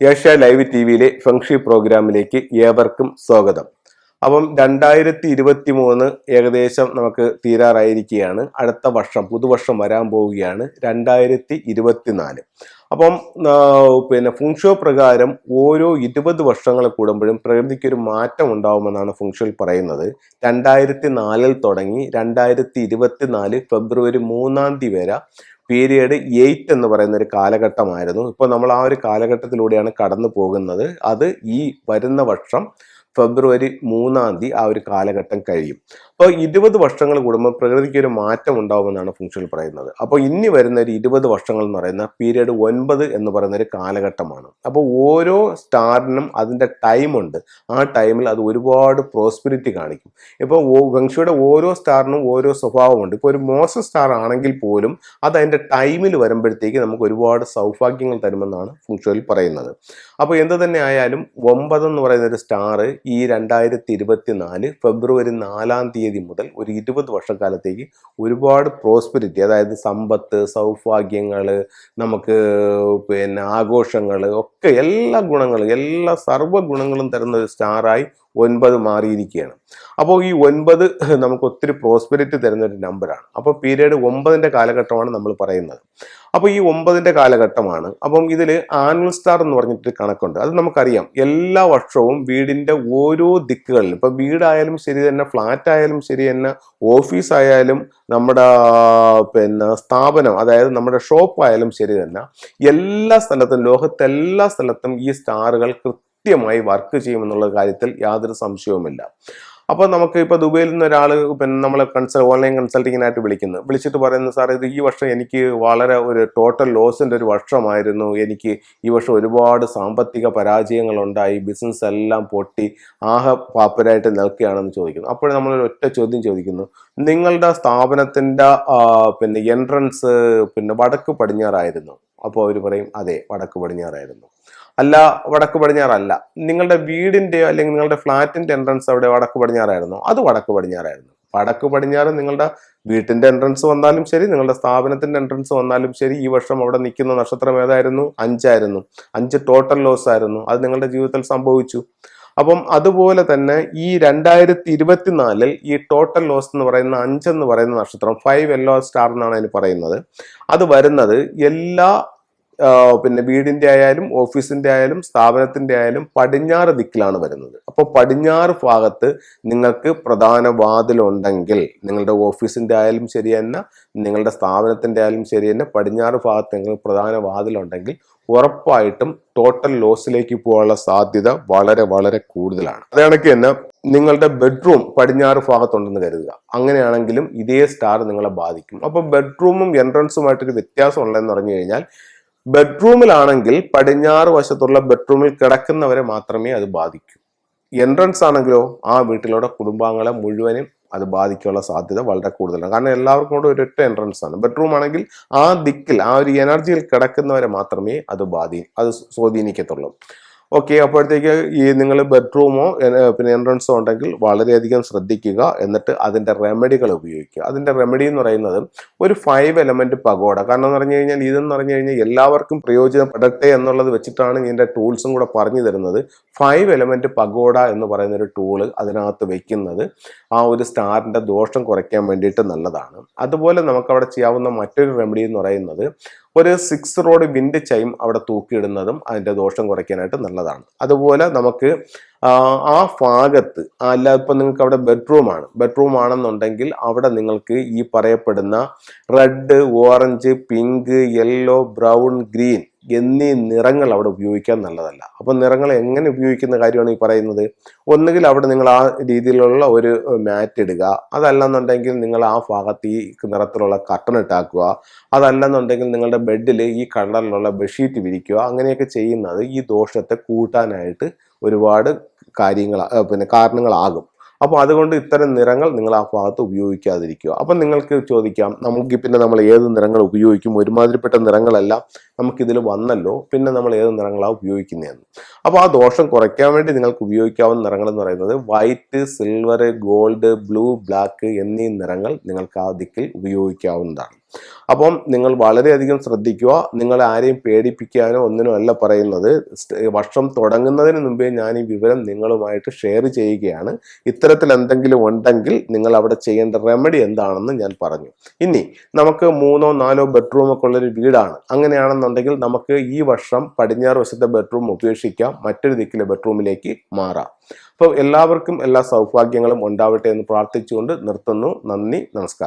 Asia live T വിയിലെ ഫംഗ്ഷി പ്രോഗ്രാമിലേക്ക് ഏവർക്കും സ്വാഗതം. അപ്പം രണ്ടായിരത്തി ഇരുപത്തി മൂന്ന് ഏകദേശം നമുക്ക് തീരാറായിരിക്കുകയാണ്. അടുത്ത വർഷം പുതുവർഷം വരാൻ പോവുകയാണ് രണ്ടായിരത്തി ഇരുപത്തിനാല് അപ്പം പിന്നെ ഫുങ്ഷോ പ്രകാരം ഓരോ ഇരുപത് വർഷങ്ങൾ കൂടുമ്പോഴും പ്രകൃതിക്ക് ഒരു മാറ്റം ഉണ്ടാവുമെന്നാണ് ഫുങ്ഷോയിൽ പറയുന്നത്. രണ്ടായിരത്തി നാലിൽ തുടങ്ങി രണ്ടായിരത്തി ഇരുപത്തിനാല് ഫെബ്രുവരി മൂന്നാം തീയതി വരെ പീരിയഡ് എയ്റ്റ് എന്ന് പറയുന്ന ഒരു കാലഘട്ടമായിരുന്നു. ഇപ്പോൾ നമ്മൾ ആ ഒരു കാലഘട്ടത്തിലൂടെയാണ് കടന്നു പോകുന്നത് അത് ഈ വരുന്ന വർഷം ഫെബ്രുവരി മൂന്നാം തീയതി ആ ഒരു കാലഘട്ടം കഴിയും. അപ്പോൾ ഇരുപത് വർഷങ്ങൾ കൂടുമ്പോൾ പ്രകൃതിക്ക് ഒരു മാറ്റം ഉണ്ടാവുമെന്നാണ് ഫംഗ്ഷനിൽ പറയുന്നത്. അപ്പോൾ ഇനി വരുന്ന ഒരു ഇരുപത് വർഷങ്ങൾ എന്ന് പറയുന്ന പീരീഡ് ഒൻപത് എന്ന് പറയുന്ന ഒരു കാലഘട്ടമാണ്. അപ്പോൾ ഓരോ സ്റ്റാറിനും അതിന്റെ ടൈമുണ്ട് ആ ടൈമിൽ അത് ഒരുപാട് പ്രോസ്പിരിറ്റി കാണിക്കും. ഇപ്പോൾ ഫംഗ്ഷയുടെ ഓരോ സ്റ്റാറിനും ഓരോ സ്വഭാവമുണ്ട്. ഇപ്പോൾ ഒരു മോശം സ്റ്റാർ ആണെങ്കിൽ പോലും അത് അതിന്റെ ടൈമിൽ വരുമ്പോഴത്തേക്ക് നമുക്ക് ഒരുപാട് സൗഭാഗ്യങ്ങൾ തരുമെന്നാണ് ഫുങ്ഷോയിൽ പറയുന്നത്. അപ്പോൾ എന്ത് തന്നെ ആയാലും ഒമ്പത് എന്ന് പറയുന്ന ഒരു സ്റ്റാർ ഈ രണ്ടായിരത്തി ഇരുപത്തി നാല് ഫെബ്രുവരി നാലാം തീയതി മുതൽ ഒരു ഇരുപത് വർഷക്കാലത്തേക്ക് ഒരുപാട് പ്രോസ്പെരിറ്റി അതായത് സമ്പത്ത് സൗഭാഗ്യങ്ങൾ നമുക്ക് പിന്നെ ആഘോഷങ്ങൾ ഒക്കെ എല്ലാ ഗുണങ്ങളും എല്ലാ സർവ ഗുണങ്ങളും തരുന്ന ഒരു സ്റ്റാറായി ഒൻപത് മാറിയിരിക്കുകയാണ്. അപ്പോൾ ഈ ഒൻപത് നമുക്ക് ഒത്തിരി പ്രോസ്പെരിറ്റി തരുന്ന ഒരു നമ്പറാണ് അപ്പോൾ പീരീഡ് ഒമ്പതിന്റെ കാലഘട്ടമാണ് നമ്മൾ പറയുന്നത്. അപ്പോൾ ഈ ഒമ്പതിന്റെ കാലഘട്ടമാണ്. അപ്പം ഇതിൽ ആനുവൽ സ്റ്റാർ എന്ന് പറഞ്ഞിട്ട് കണക്കുണ്ട്. അത് നമുക്കറിയാം. എല്ലാ വർഷവും വീടിന്റെ ഓരോ ദിക്കുകളിലും ഇപ്പോൾ വീടായാലും ശരി തന്നെ ഫ്ലാറ്റ് ആയാലും ശരി തന്നെ ഓഫീസ് ആയാലും നമ്മുടെ പിന്നെ സ്ഥാപനം അതായത് നമ്മുടെ ഷോപ്പ് ആയാലും ശരി തന്നെ എല്ലാ സ്ഥലത്തും ലോകത്തെല്ലാ സ്ഥലത്തും ഈ സ്റ്റാറുകൾ കൃത്യമായി വർക്ക് ചെയ്യുമെന്നുള്ള കാര്യത്തിൽ യാതൊരു സംശയവുമില്ല. അപ്പോൾ നമുക്ക് ഇപ്പോൾ ദുബൈയിൽ നിന്ന് ഒരാൾ പിന്നെ നമ്മളെ കൺസൾ ഓൺലൈൻ കൺസൾട്ടിങ്ങിനായിട്ട് വിളിക്കുന്നു. വിളിച്ചിട്ട് പറയുന്നത് സാർ ഇത് ഈ വർഷം എനിക്ക് വളരെ ഒരു ടോട്ടൽ ലോസിന്റെ ഒരു വർഷമായിരുന്നു. എനിക്ക് ഈ വർഷം ഒരുപാട് സാമ്പത്തിക പരാജയങ്ങളുണ്ടായി. ബിസിനസ് എല്ലാം പൊട്ടി. ആഹ പാപ്പരായിട്ട് നിൽക്കുകയാണെന്ന് ചോദിക്കുന്നു. അപ്പോൾ നമ്മൾ ഒറ്റ ചോദ്യം ചോദിക്കുന്നു. നിങ്ങളുടെ സ്ഥാപനത്തിന്റെ പിന്നെ എൻട്രൻസ് പിന്നെ വടക്ക് പടിഞ്ഞാറായിരുന്നു. അപ്പോൾ അവർ പറയും അതെ വടക്ക് പടിഞ്ഞാറായിരുന്നു. അല്ല വടക്ക് പടിഞ്ഞാറല്ല. നിങ്ങളുടെ വീടിന്റെ അല്ലെങ്കിൽ നിങ്ങളുടെ ഫ്ലാറ്റിന്റെ എൻട്രൻസ് അവിടെ വടക്ക് പടിഞ്ഞാറായിരുന്നു. അത് വടക്ക് പടിഞ്ഞാറായിരുന്നു. വടക്ക് പടിഞ്ഞാറ് നിങ്ങളുടെ വീട്ടിന്റെ എൻട്രൻസ് വന്നാലും ശരി നിങ്ങളുടെ സ്ഥാപനത്തിന്റെ എൻട്രൻസ് വന്നാലും ശരി ഈ വർഷം അവിടെ നിൽക്കുന്ന നക്ഷത്രം ഏതായിരുന്നു? അഞ്ചായിരുന്നു. അഞ്ച് ടോട്ടൽ ലോസ് ആയിരുന്നു. അത് നിങ്ങളുടെ ജീവിതത്തിൽ സംഭവിച്ചു. അപ്പം അതുപോലെ തന്നെ ഈ രണ്ടായിരത്തി ഇരുപത്തിനാലിൽ ഈ ടോട്ടൽ ലോസ് എന്ന് പറയുന്ന അഞ്ചെന്ന് പറയുന്ന നക്ഷത്രം ഫൈവ് എല്ലോ സ്റ്റാർ എന്നാണ് അതിന് പറയുന്നത്. അത് വരുന്നത് എല്ലാ പിന്നെ വീടിന്റെ ആയാലും ഓഫീസിന്റെ ആയാലും സ്ഥാപനത്തിന്റെ ആയാലും പടിഞ്ഞാറ് ദിക്കിലാണ് വരുന്നത്. അപ്പോൾ പടിഞ്ഞാറ് ഭാഗത്ത് നിങ്ങൾക്ക് പ്രധാന വാതിലുണ്ടെങ്കിൽ നിങ്ങളുടെ ഓഫീസിന്റെ ആയാലും ശരി തന്നെ നിങ്ങളുടെ സ്ഥാപനത്തിന്റെ ആയാലും ശരി തന്നെ പടിഞ്ഞാറ് ഭാഗത്ത് നിങ്ങൾക്ക് പ്രധാന വാതിലുണ്ടെങ്കിൽ ഉറപ്പായിട്ടും ടോട്ടൽ ലോസിലേക്ക് പോകാനുള്ള സാധ്യത വളരെ വളരെ കൂടുതലാണ്. അത് തന്നെ നിങ്ങളുടെ ബെഡ്റൂം പടിഞ്ഞാറ് ഭാഗത്തുണ്ടെന്ന് കരുതുക. അങ്ങനെയാണെങ്കിലും ഇതേ സ്റ്റാർ നിങ്ങളെ ബാധിക്കും. അപ്പോൾ ബെഡ്റൂമും എൻട്രൻസുമായിട്ടൊരു വ്യത്യാസം ഉള്ളതെന്ന് പറഞ്ഞു കഴിഞ്ഞാൽ ബെഡ്റൂമിലാണെങ്കിൽ പടിഞ്ഞാറ് വശത്തുള്ള ബെഡ്റൂമിൽ കിടക്കുന്നവരെ മാത്രമേ അത് ബാധിക്കൂ. എൻട്രൻസ് ആണെങ്കിലോ ആ വീട്ടിലുള്ള കുടുംബാംഗങ്ങളെ മുഴുവനും അത് ബാധിക്കാനുള്ള സാധ്യത വളരെ കൂടുതലാണ്. കാരണം എല്ലാവർക്കും കൂടെ ഒരൊറ്റ എൻട്രൻസ് ആണ്. ബെഡ്റൂം ആണെങ്കിൽ ആ ദിക്കിൽ ആ ഒരു എനർജിയിൽ കിടക്കുന്നവരെ മാത്രമേ അത് ബാധി അത് സ്വാധീനിക്കത്തുള്ളൂ. ഓക്കെ അപ്പോഴത്തേക്ക് ഈ നിങ്ങൾ ബെഡ്റൂമോ പിന്നെ എൻട്രൻസോ ഉണ്ടെങ്കിൽ വളരെയധികം ശ്രദ്ധിക്കുക. എന്നിട്ട് അതിന്റെ റെമഡികൾ ഉപയോഗിക്കുക. അതിന്റെ റെമഡി എന്ന് പറയുന്നത് ഒരു ഫൈവ് എലമെന്റ് പകോട കാരണം എന്ന് പറഞ്ഞു കഴിഞ്ഞാൽ ഇതെന്ന് പറഞ്ഞു കഴിഞ്ഞാൽ എല്ലാവർക്കും പ്രയോജനപ്പെടട്ടെ എന്നുള്ളത് വെച്ചിട്ടാണ് ഇതിന്റെ ടൂൾസും കൂടെ പറഞ്ഞു തരുന്നത്. ഫൈവ് എലമെന്റ് പകോട എന്ന് പറയുന്ന ഒരു ടൂൾ അതിനകത്ത് വെക്കുന്നത് ആ ഒരു സ്റ്റാറിന്റെ ദോഷം കുറയ്ക്കാൻ വേണ്ടിയിട്ട് നല്ലതാണ്. അതുപോലെ നമുക്ക് അവിടെ ചെയ്യാവുന്ന മറ്റൊരു റെമഡി എന്ന് പറയുന്നത് ഒരു സിക്സ് റോഡ് വിൻഡ് ചൈം അവിടെ തൂക്കിയിടുന്നതും അതിന്റെ ദോഷം കുറയ്ക്കാനായിട്ട് നല്ലതാണ്. അതുപോലെ നമുക്ക് ആ, ഭാഗത്ത് അല്ല ഇപ്പം നിങ്ങൾക്ക് അവിടെ ബെഡ്റൂമാണ് ബെഡ്റൂം ആണെന്നുണ്ടെങ്കിൽ അവിടെ നിങ്ങൾക്ക് ഈ പറയപ്പെടുന്ന red orange pink yellow brown green എന്നീ നിറങ്ങൾ അവിടെ ഉപയോഗിക്കാൻ നല്ലതല്ല. അപ്പം നിറങ്ങൾ എങ്ങനെ ഉപയോഗിക്കുന്ന കാര്യമാണ് ഈ പറയുന്നത്? ഒന്നുകിൽ അവിടെ നിങ്ങൾ ആ രീതിയിലുള്ള ഒരു മാറ്റ് ഇടുക. അതല്ലെന്നുണ്ടെങ്കിൽ നിങ്ങൾ ആ ഭാഗത്ത് ഈ നിറത്തിലുള്ള കർട്ടൺ ഇട്ടാക്കുക. അതല്ലെന്നുണ്ടെങ്കിൽ നിങ്ങളുടെ ബെഡിൽ ഈ കളറിലുള്ള ബെഡ്ഷീറ്റ് വിരിക്കുക. അങ്ങനെയൊക്കെ ചെയ്യുന്നത് ഈ ദോഷത്തെ കൂട്ടാനായിട്ട് ഒരുപാട് കാര്യങ്ങൾ പിന്നെ കാരണങ്ങളാകും. അപ്പോൾ അതുകൊണ്ട് ഇത്തരം നിറങ്ങൾ നിങ്ങൾ ആ ഭാഗത്ത് ഉപയോഗിക്കാതിരിക്കുക. അപ്പം നിങ്ങൾക്ക് ചോദിക്കാം നമുക്ക് പിന്നെ നമ്മൾ ഏത് നിറങ്ങൾ ഉപയോഗിക്കും? ഒരുമാതിരിപ്പെട്ട നിറങ്ങളെല്ലാം നമുക്കിതിൽ വന്നല്ലോ പിന്നെ നമ്മൾ ഏത് നിറങ്ങളാണ് ഉപയോഗിക്കുന്നതെന്ന്. അപ്പോൾ ആ ദോഷം കുറയ്ക്കാൻ വേണ്ടി നിങ്ങൾക്ക് ഉപയോഗിക്കാവുന്ന നിറങ്ങൾ എന്ന് പറയുന്നത് white silver gold blue black എന്നീ നിറങ്ങൾ നിങ്ങൾക്ക് ആ ദിക്കിൽ ഉപയോഗിക്കാവുന്നതാണ്. അപ്പം നിങ്ങൾ വളരെയധികം ശ്രദ്ധിക്കുക. നിങ്ങൾ ആരെയും പേടിപ്പിക്കാനോ ഒന്നിനോ അല്ല പറയുന്നത്. വർഷം തുടങ്ങുന്നതിന് മുമ്പേ ഞാൻ ഈ വിവരം നിങ്ങളുമായിട്ട് ഷെയർ ചെയ്യുകയാണ്. ഇത്തരത്തിൽ എന്തെങ്കിലും ഉണ്ടെങ്കിൽ നിങ്ങൾ അവിടെ ചെയ്യേണ്ട റെമഡി എന്താണെന്ന് ഞാൻ പറഞ്ഞു. ഇനി നമുക്ക് മൂന്നോ നാലോ ബെഡ്റൂമൊക്കെ ഉള്ളൊരു വീടാണ്. അങ്ങനെയാണെന്നുണ്ടെങ്കിൽ നമുക്ക് ഈ വർഷം പടിഞ്ഞാറ് വശത്തെ ബെഡ്റൂം ഉപേക്ഷിക്കാം. മറ്റൊരു ദിക്കിലെ ബെഡ്റൂമിലേക്ക് മാറാം. അപ്പോൾ എല്ലാവർക്കും എല്ലാ സൗഭാഗ്യങ്ങളും ഉണ്ടാവട്ടെ എന്ന് പ്രാർത്ഥിച്ചുകൊണ്ട് നിർത്തുന്നു. നന്ദി നമസ്കാരം.